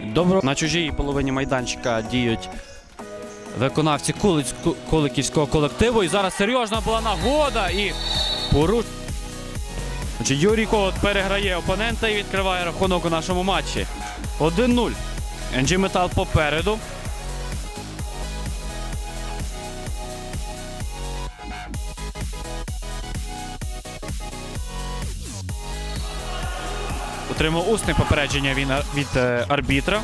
Добро на чужій половині майданчика діють виконавці Куликівського колективу. І зараз серйозна була нагода і поруч. Юрій Когут переграє опонента і відкриває рахунок у нашому матчі. 1-0. NG Метал попереду. Отримав усне попередження він від е, арбітра.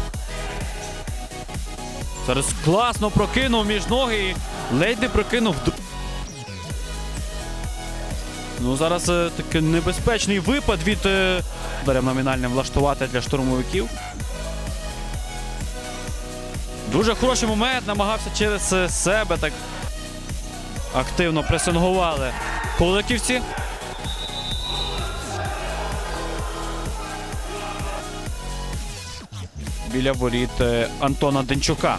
Зараз класно прокинув між ноги і ледь не прокинув. Ну, зараз е, такий небезпечний випад від е, ударом номінальним влаштувати для штурмовиків. Дуже хороший момент, намагався через е, себе так активно пресингували куликівці. Біля воріт е, Антона Денчука.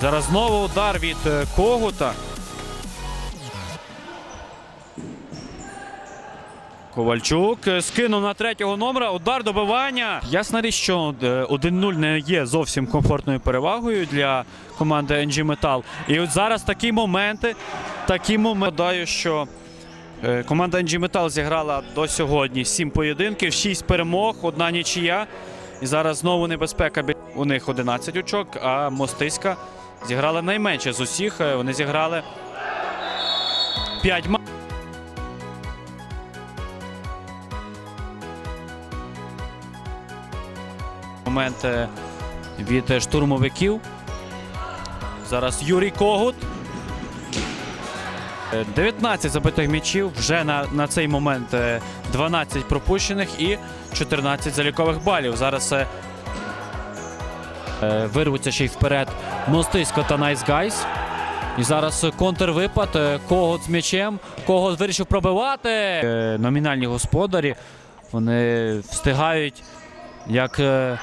Зараз знову удар від е, Когута. Ковальчук е, скинув на третього номера. Удар добивання. Ясна річ, що е, 1-0 не є зовсім комфортною перевагою для команди NG Metal. І от зараз такі моменти, такі моменти. Гадаю, що команда NG Metal зіграла до сьогодні 7 поєдинків, 6 перемог, одна нічия. І зараз знову небезпека. У них 11 очок, а Мостиська зіграла найменше з усіх. Е, Вони зіграли 5 матчів. Момент е, від е, штурмовиків. Зараз Юрій Когут. Е, 19 забитих м'ячів. Вже на, на цей момент е, 12 пропущених і 14 залікових балів. Зараз е, е, вирвуться ще й вперед Мостисько та Найс Гайс. І зараз е, контрвипад. е, Когут з м'ячем. Когут вирішив пробивати. Е, Номінальні господарі. Вони встигають як е,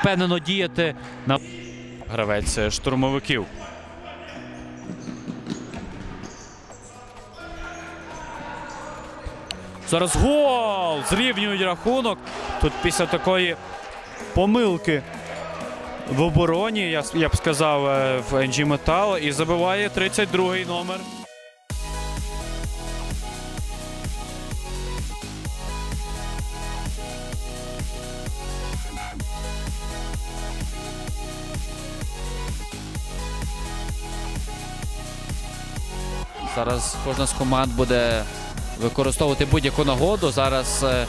впевнено діяти на гравець е, штурмовиків. Зараз гол! Зрівнюють рахунок. Тут після такої помилки в обороні, я, я б сказав, е, в NG Metal і забиває 32-й номер. Зараз кожна з команд буде використовувати будь-яку нагоду. Зараз е,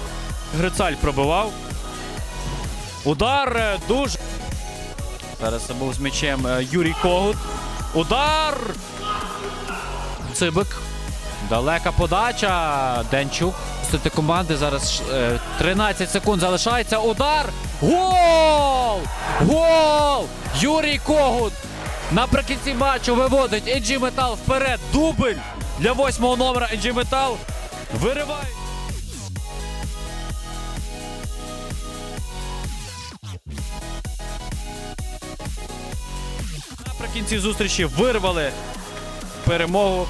Грицаль пробивав. Удар е, дуже. Зараз був з м'ячем е, Юрій Когут. Удар! Цибик. Далека подача. Денчук. Стати команди зараз е, 13 секунд залишається. Удар! Гол! Гол! Юрій Когут наприкінці матчу виводить NG Metal вперед. Дубль для восьмого номера NG Metal. Вириває. Наприкінці зустрічі вирвали перемогу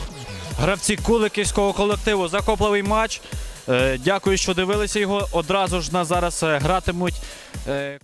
гравці Куликівського колективу. Захопливий матч. Е, Дякую, що дивилися його. Одразу ж на зараз е, гратимуть. е,